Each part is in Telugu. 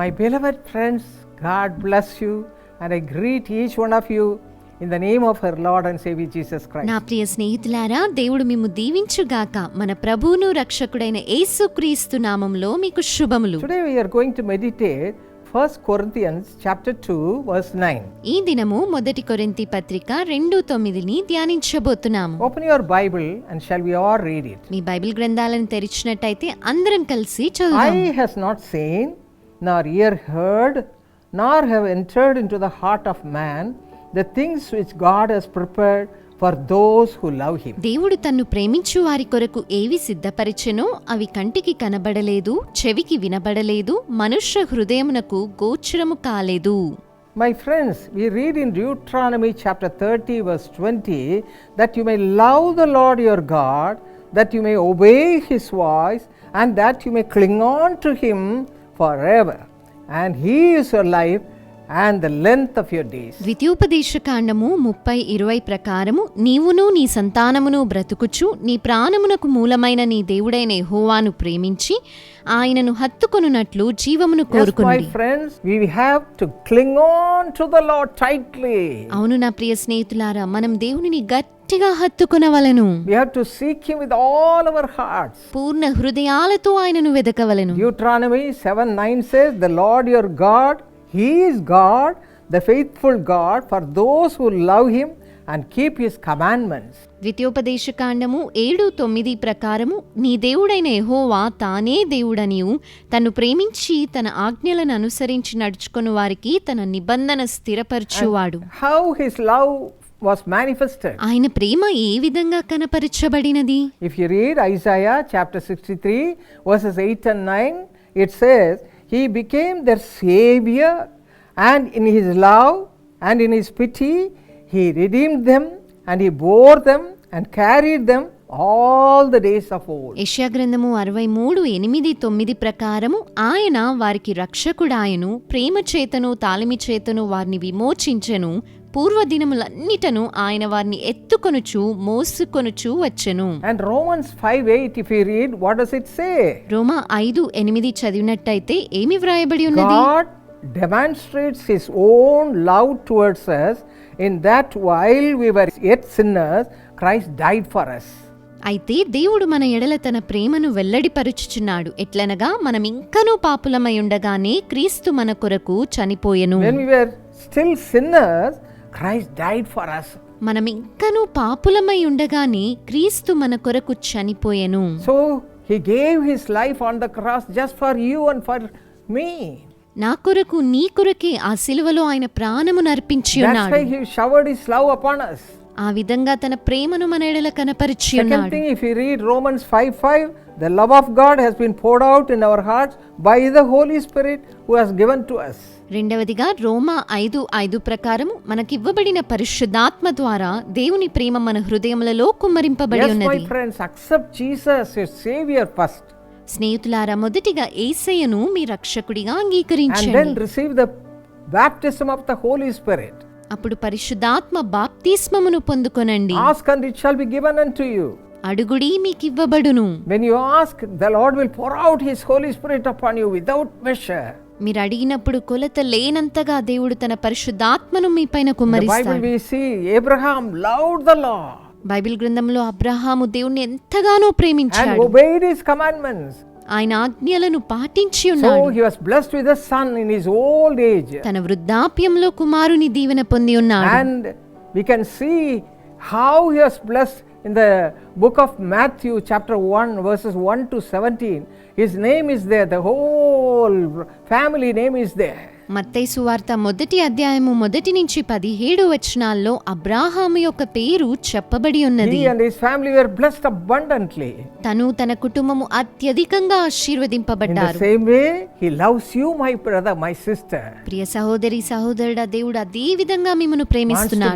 My believer friends God bless you and I greet each one of you in the name of our lord and saviour Jesus Christ నా ప్రియ స్నేహితులారా దేవుడు మిమ్ము దీవించుగాక. మన ప్రభువును రక్షకుడైన యేసు క్రీస్తు నామంలో మీకు శుభములు. Today we are going to meditate first Corinthians chapter two verse nine ఈ దినము మొదటి కొరింతి పత్రిక రెండు తొమ్మిదిని ధ్యానించబోతున్నాము. Open your Bible and shall we read it it మీ బైబిల్ గ్రంథాలను తెరిచినట్టయితే అందరం కలిసి చదువు I has not seen nor ear heard, nor have entered into the heart of man the things which God has prepared for those who love him. దేవుడు తన్ను ప్రేమించు వారి కొరకు ఏవి సిద్ధపరిచెనో అవి కంటికి కనబడలేదు చెవికి వినబడలేదు మనుష్య హృదయమునకు గోచరము కాలేదు My friends, we read in Deuteronomy chapter 30, verse 20, that you may love the Lord your God, that you may obey his voice, and that you may cling on to him forever. And he is your life and the length of your days. ద్వితీయోపదేశ కాండము ముప్పై ఇరవై ప్రకారము నీవును నీ సంతానమును బ్రతుకుచు నీ ప్రాణమునకు మూలమైన నీ దేవుడైన యెహోవాను ప్రేమించి ఆయనను హత్తుకొనున్నట్లు జీవమును Yes, my కోరుకునుడి friends, we have to cling on to the Lord tightly. అవును నా ప్రియ స్నేహితులారా మనం దేవునిని గట్టిగా హత్తుకునవలను. You to seek him with all our hearts పూర్ణ హృదయాలతో ఆయనను వెదకవలను. Deuteronomy 7:9 says the lord your God he God the faithful God for those who love him and keep his commandments ద్వితీయోపదేశ కాండము ఏడు తొమ్మిది ప్రకారము నీ దేవుడైన ఎహోవా తానే దేవుడనియు. తను ప్రేమించి తన ఆజ్ఞలను అనుసరించి నడుచుకున్న వారికి తన నిబంధన స్థిరపరచువాడు. How his love was manifested. ఆయన ప్రేమ ఏ విధంగా కనపరచబడినది If you read Isaiah chapter 63, verses 8 and 9, it says, He became their Savior, and in His love and in His pity, He redeemed them, and He bore them and carried them all the days of old. యెషయా గ్రంథము అరవై మూడు ఎనిమిది తొమ్మిది ప్రకారము ఆయన వారికి రక్షకుడాయను ప్రేమ చేతను తాలిమి చేతను వారిని విమోచించెను పూర్వదినములన్నిటను ఆయన వారిని ఎత్తుకొనుచు మోసుకొనుచు వచ్చెను. And Romans five eight if what does it say రోమా ఐదు ఎనిమిది చదివినట్టయితే ఏమి వ్రాయబడి ఉన్నది? God demonstrates his own love towards us in that while we yet sinners Christ died for us. అయితే దేవుడు మన ఎడల తన ప్రేమను వెల్లడిపరుచుచున్నాడు. ఎట్లనగా మనం ఇంకనూ పాపులమై ఉండగానే క్రీస్తు మన కొరకు చనిపోయను. Still sinners Christ died for us. మనం ఇంకనూ పాపులమై ఉండగానే క్రీస్తు మన కొరకు చనిపోయెను So He gave His life on the cross just for you and for me. నా కొరకు నీ కొరకే ఆ సిలువలో ఆయన ప్రాణము నర్పించి That's ఉన్నాడు why He showered His love upon us. ఆ విధంగా తన ప్రేమను మన ఎడల కనపరిచి Second ఉన్నాడు thing, if you read Romans 5 5, the love of God has been poured out in our hearts by the Holy Spirit who has given to us. రెండవదిగా రోమా ఐదు ఐదు ప్రకారం మనకివ్వబడిన పరిశుద్ధాత్మ ద్వారా దేవుని ప్రేమ మన హృదయములలో కుమ్మరింపబడి ఉన్నది. స్నేహితులారా మొదటిగా ఏసయ్యను మీ రక్షకుడిగా అంగీకరించండి. అప్పుడు పరిశుద్ధాత్మ బాప్తిస్మమును పొందుకొనండి. Ask and it be given unto అడుగుడి మీకు ఇవ్వబడును when you ask the lord will pour out his holy spirit upon you measure మీరు అడిగినప్పుడు కొలత లేనంతగా దేవుడు తన పరిశుద్ధాత్మను మీ పైన కుమరిస్తాడు బైబిల్ గ్రంథంలో అబ్రహాము దేవుణ్ణి ఎంతగానో ప్రేమించాడు. ఆయన ఆజ్ఞలను పాటించి ఉన్నాడు. He was the son in his old age తన వృద్ధాప్యంలో కుమారుని దీవెన పొంది ఉన్నాడు. We can see how he was in the book of Matthew, chapter 1, verses 1 to 17. His name is there, the whole family name is there. మత్తయి సువార్త మొదటి అధ్యాయము మొదటి నుంచి పదిహేడు వచనాల్లో అబ్రాహాము యొక్క పేరు చెప్పబడి ఉన్నది He and his family were blessed abundantly. తను తన కుటుంబము అత్యధికంగా In the ఆశీర్వదింపబడ్డారు same way, he loves you, my brother, my sister. ప్రియ సహోదరి సహోదరుడా దేవుడు అదే విధంగా మిమ్మను Wants to ప్రేమిస్తున్నాడు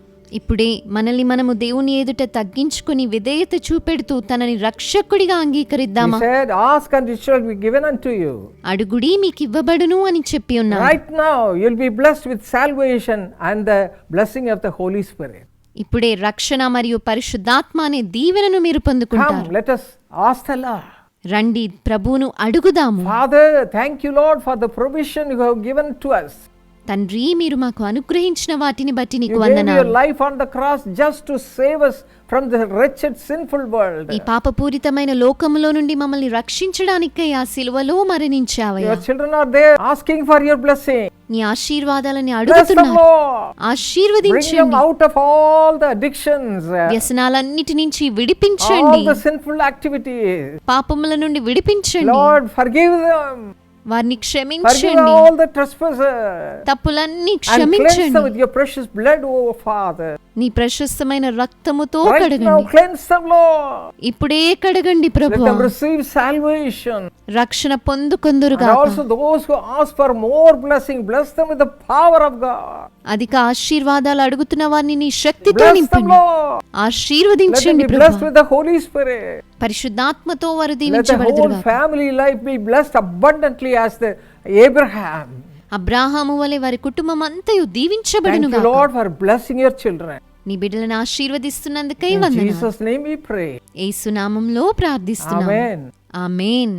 ఇప్పుడే మనల్ని మనము దేవుని ఎదుట తగ్గించుకుని విధేయత చూపెడుతూ తనని రక్షకుడిగా అంగీకరిద్దామా? అడుగుడి మీకు ఇవ్వబడును అని చెప్పి ఉన్నా right with salvation and the blessing of the holy spirit ఇప్పుడే రక్షణ మరియు పరిశుద్ధాత్మ అనే దీవెనను మీరు పొందుకుంటారు. లెట్ us ఆస్క్ రండి ప్రభువును అడుగుదాము. Father thank you Lord for the provision given to us. తండ్రి మీరు మాకు అనుగ్రహించిన వాటిని బట్టి నీకు వందనాలు. Life on the cross just to save us from the wretched sinful world ఈ పాపపూరితమైన లోకములో నుండి మమ్మల్ని రక్షించడానికి ఆ సిలువలో మరణించావయ్య. Your children are there asking for your blessing నీ ఆశీర్వాదాలని అడుగుతున్నారు ఆశీర్వదించండి. Bring out of all the addictions వ్యసనాలన్నిటి నుంచి విడిపించండి. ఆల్ ద సిన్ఫుల్ యాక్టివిటీస్ పాపముల నుండి విడిపించండి. లార్డ్ ఫర్గివ్ దెం వారిని క్షమించండి. ఆల్ ద తప్పులన్నీ క్షమించండి. విత్ బ్లడ్ ఓ ఫాదర్ నీ ప్రశస్తమైన రక్తముతో కడగండి. క్లెన్స్ ఇప్పుడే కడగండి ప్రభు. లెట్ సాల్వేషన్ రక్షణ పొందుకొందురు more blessing bless power of God అధిక ఆశీర్వాదాలు అడుగుతున్న వారిని నీ శక్తితో నింపండి. ఆశీర్వదించండి ప్రభు. బ్లెస్ విత్ పరిశుద్ధాత్మతో అబ్రాహాము వలె వారి కుటుంబం అంతయు దీవించబడును lord for blessing your children నీ బిడ్డలను ఆశీర్వదిస్తున్నందుకై వందనాలు. జీసస్ నేమ్ వి ప్రే యేసు నామములో ప్రార్థిస్తున్నాము ఆమేన్.